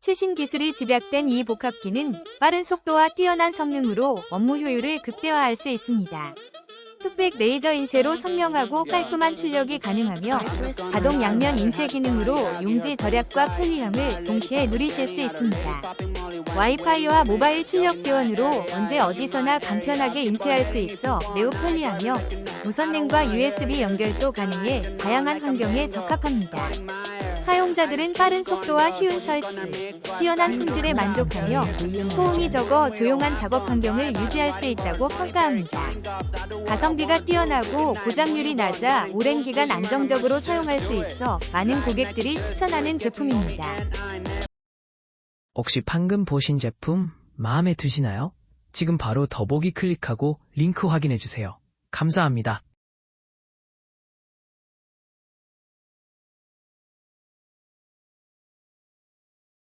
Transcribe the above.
최신 기술이 집약된 이 복합기는 빠른 속도와 뛰어난 성능으로 업무 효율을 극대화할 수 있습니다. 흑백 레이저 인쇄로 선명하고 깔끔한 출력이 가능하며 자동 양면 인쇄 기능으로 용지 절약과 편리함을 동시에 누리실 수 있습니다. 와이파이와 모바일 출력 지원으로 언제 어디서나 간편하게 인쇄할 수 있어 매우 편리하며 무선랜과 USB 연결도 가능해 다양한 환경에 적합합니다. 사용자들은 빠른 속도와 쉬운 설치, 뛰어난 품질에 만족하며 소음이 적어 조용한 작업 환경을 유지할 수 있다고 평가합니다. 가성비가 뛰어나고 고장률이 낮아 오랜 기간 안정적으로 사용할 수 있어 많은 고객들이 추천하는 제품입니다. 혹시 방금 보신 제품 마음에 드시나요? 지금 바로 더보기 클릭하고 링크 확인해주세요. 감사합니다.